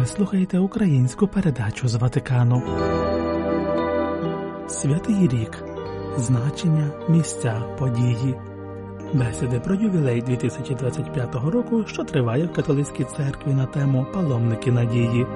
Ви слухаєте українську передачу з Ватикану. Святий рік. Значення, місця, події. Бесіди про ювілей 2025 року, що триває в католицькій церкві на тему Паломники надії.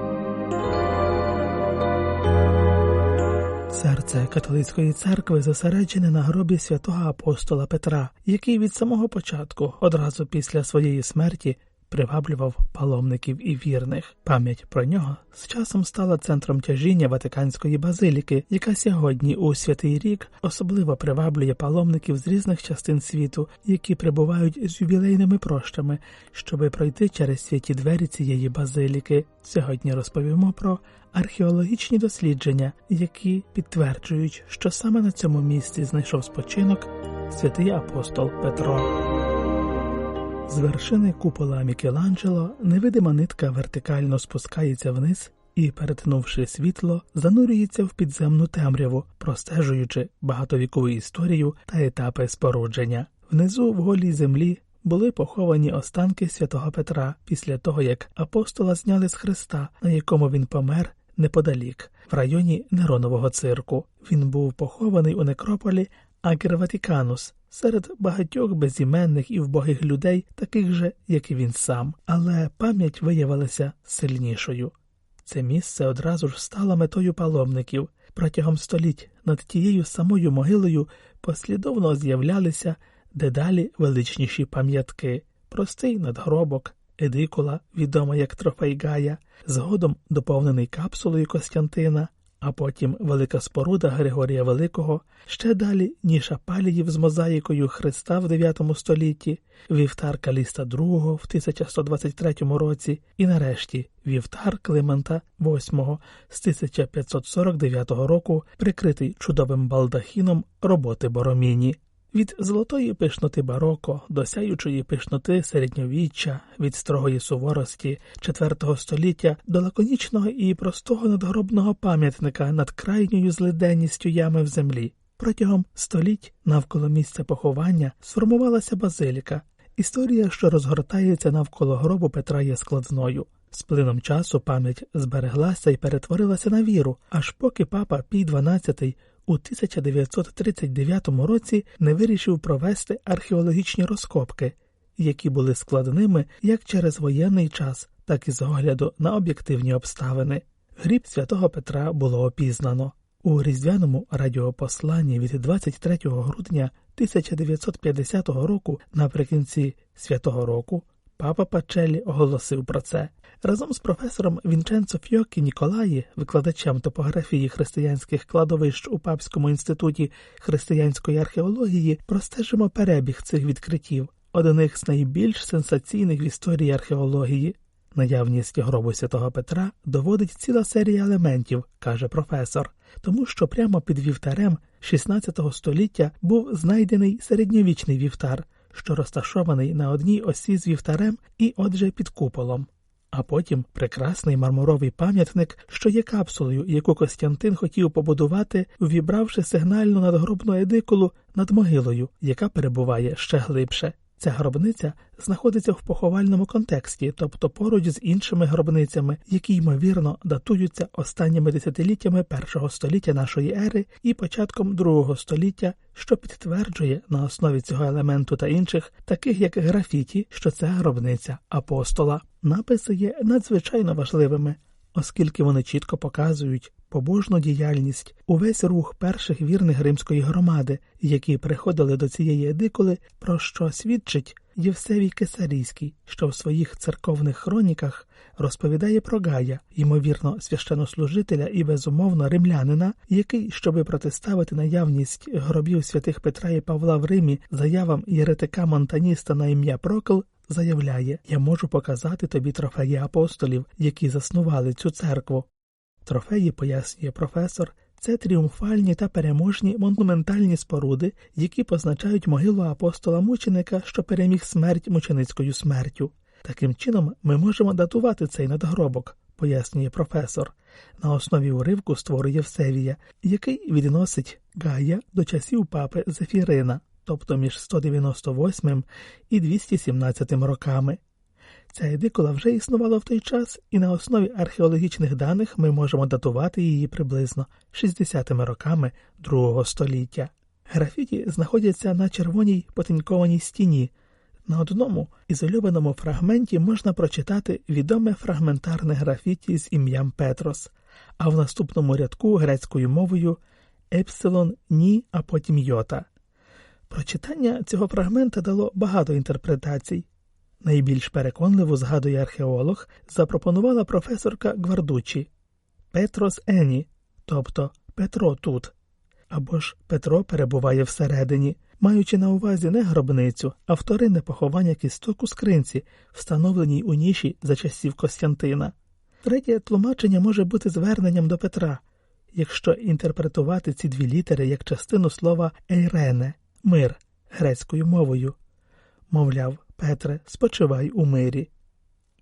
Серце католицької церкви зосереджене на гробі святого апостола Петра, який від самого початку, одразу після своєї смерті, приваблював паломників і вірних. Пам'ять про нього з часом стала центром тяжіння Ватиканської базиліки, яка сьогодні у святий рік особливо приваблює паломників з різних частин світу, які прибувають з ювілейними прощами, щоби пройти через святі двері цієї базиліки. Сьогодні розповімо про археологічні дослідження, які підтверджують, що саме на цьому місці знайшов спочинок святий апостол Петро. З вершини купола Мікеланджело невидима нитка вертикально спускається вниз і, перетнувши світло, занурюється в підземну темряву, простежуючи багатовікову історію та етапи спорудження. Внизу в голій землі були поховані останки святого Петра після того, як апостола зняли з хреста, на якому він помер неподалік, в районі Неронового цирку. Він був похований у некрополі Агер Ватіканус серед багатьох безіменних і вбогих людей, таких же, як і він сам, але пам'ять виявилася сильнішою. Це місце одразу ж стало метою паломників. Протягом століть над тією самою могилою послідовно з'являлися дедалі величніші пам'ятки, простий надгробок, едикула, відома як трофей Гая, згодом доповнений капсулою Костянтина, а потім велика споруда Григорія Великого, ще далі ніша паліїв з мозаїкою Христа в 9 столітті, вівтар Каліста II в 1123 році і нарешті вівтар Климента VIII з 1549 року, прикритий чудовим балдахіном роботи Бороміні. Від золотої пишноти бароко до сяючої пишноти середньовіччя, від строгої суворості IV століття до лаконічного і простого надгробного пам'ятника над крайньою злиденністю ями в землі. Протягом століть навколо місця поховання сформувалася базиліка. Історія, що розгортається навколо гробу Петра, є складною. З плином часу пам'ять збереглася і перетворилася на віру, аж поки папа Пій XII у 1939 році не вирішив провести археологічні розкопки, які були складними як через воєнний час, так і з огляду на об'єктивні обставини. Гріб святого Петра було опізнано. У різдвяному радіопосланні від 23 грудня 1950 року наприкінці святого року папа Пачелі оголосив про це. Разом з професором Вінченцо Фьокі Ніколаї, викладачем топографії християнських кладовищ у Папському інституті християнської археології, простежимо перебіг цих відкриттів, одних з найбільш сенсаційних в історії археології. Наявність гробу святого Петра доводить ціла серія елементів, каже професор, тому що прямо під вівтарем 16 століття був знайдений середньовічний вівтар, що розташований на одній осі з вівтарем і, отже, під куполом а потім прекрасний мармуровий пам'ятник, що є капсулою, яку Костянтин хотів побудувати, ввібравши сигнальну надгробну едикулу над могилою, яка перебуває ще глибше. Ця гробниця знаходиться в поховальному контексті, тобто поруч з іншими гробницями, які ймовірно датуються останніми десятиліттями першого століття нашої ери і початком другого століття, що підтверджує на основі цього елементу та інших, таких як графіті, що це гробниця апостола. Написи є надзвичайно важливими, оскільки вони чітко показують побожну діяльність, увесь рух перших вірних римської громади, які приходили до цієї едикули, про що свідчить Євсевій Кесарійський, що в своїх церковних хроніках розповідає про Гая, ймовірно, священнослужителя і безумовно римлянина, який, щоби протиставити наявність гробів святих Петра і Павла в Римі заявам єретика Монтаніста на ім'я Прокл, заявляє Я можу показати тобі трофеї апостолів, які заснували цю церкву. Трофеї, пояснює професор, це тріумфальні та переможні монументальні споруди, які позначають могилу апостола мученика, що переміг смерть мученицькою смертю. Таким чином, ми можемо датувати цей надгробок, пояснює професор, на основі уривку створу Євсевія, який відносить Гая до часів папи Зефірина, тобто між 198 і 217 роками. Ця едикула вже існувала в той час, і на основі археологічних даних ми можемо датувати її приблизно 60-ми роками другого століття. Графіті знаходяться на червоній потенькованій стіні. На одному ізольованому фрагменті можна прочитати відоме фрагментарне графіті з ім'ям Петрос, а в наступному рядку грецькою мовою Епсилон Ні, а потім Йота. Прочитання цього фрагмента дало багато інтерпретацій. Найбільш переконливо, згадує археолог, запропонувала професорка Гвардучі Петрос Ені, тобто Петро тут. Або ж Петро перебуває всередині, маючи на увазі не гробницю, а вторинне поховання кісток у скринці, встановленій у ніші за часів Костянтина. Третє тлумачення може бути зверненням до Петра, якщо інтерпретувати ці дві літери як частину слова ейрене мир грецькою мовою. Мовляв, Петре, спочивай у мирі.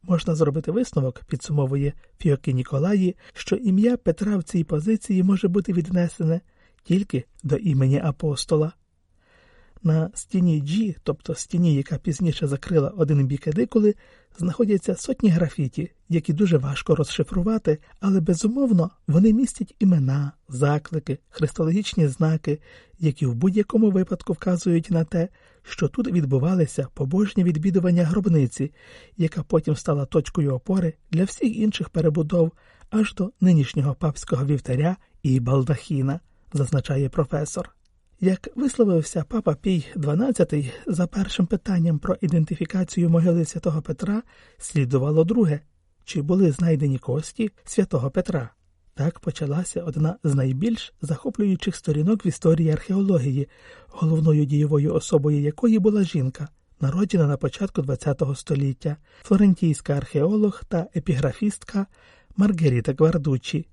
Можна зробити висновок, підсумовує Фіоки Ніколаї, що ім'я Петра в цій позиції може бути віднесене тільки до імені апостола. На стіні G, тобто стіні, яка пізніше закрила один бік едикули, знаходяться сотні графіті, які дуже важко розшифрувати, але безумовно вони містять імена, заклики, христологічні знаки, які в будь-якому випадку вказують на те, що тут відбувалися побожні відвідування гробниці, яка потім стала точкою опори для всіх інших перебудов аж до нинішнього папського вівтаря і балдахіна, зазначає професор. Як висловився папа Пій XII, за першим питанням про ідентифікацію могили святого Петра слідувало друге чи були знайдені кості святого Петра. Так почалася одна з найбільш захоплюючих сторінок в історії археології, головною дієвою особою якої була жінка, народжена на початку ХХ століття, флорентійська археолог та епіграфістка Маргеріта Гвардучі.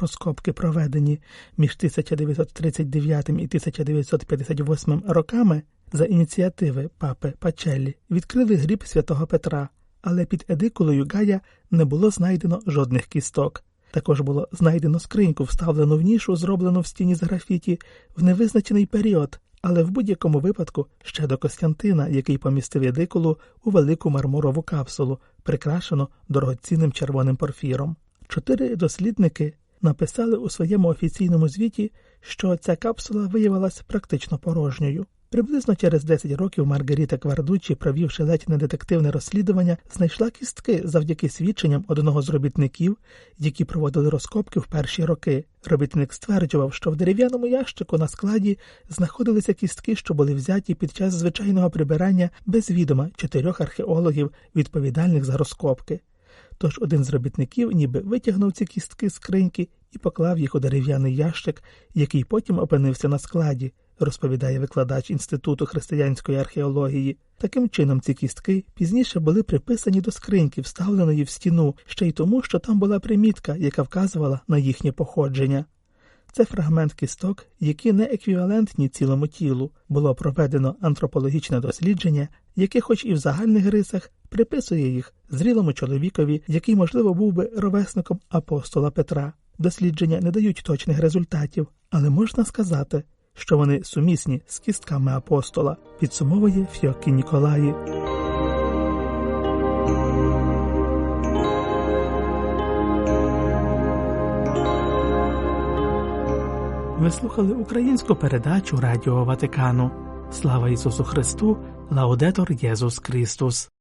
Розкопки, проведені між 1939 і 1958 роками за ініціативи папи Пачеллі, відкрили гріб святого Петра, але під едикулою Гая не було знайдено жодних кісток. Також було знайдено скриньку, вставлену в нішу, зроблену в стіні з графіті в невизначений період, але в будь-якому випадку ще до Костянтина, який помістив едикулу у велику мармурову капсулу, прикрашену дорогоцінним червоним порфіром. Чотири дослідники написали у своєму офіційному звіті, що ця капсула виявилася практично порожньою. Приблизно через 10 років Маргаріта Квардучі, провівши ледь не детективне розслідування, знайшла кістки завдяки свідченням одного з робітників, які проводили розкопки в перші роки. Робітник стверджував, що в дерев'яному ящику на складі знаходилися кістки, що були взяті під час звичайного прибирання без відома чотирьох археологів, відповідальних за розкопки. Тож один з робітників ніби витягнув ці кістки з скриньки і поклав їх у дерев'яний ящик, який потім опинився на складі, розповідає викладач Інституту християнської археології. Таким чином, ці кістки пізніше були приписані до скриньки, вставленої в стіну, ще й тому, що там була примітка, яка вказувала на їхнє походження. Це фрагмент кісток, які не еквівалентні цілому тілу. Було проведено антропологічне дослідження, яке, хоч і в загальних рисах, приписує їх зрілому чоловікові, який, можливо, був би ровесником апостола Петра. Дослідження не дають точних результатів, але можна сказати, що вони сумісні з кістками апостола, підсумовує Фьокі Ніколаї. Ви слухали українську передачу Радіо Ватикану. Слава Ісусу Христу, Лаудетор Єсус Христос.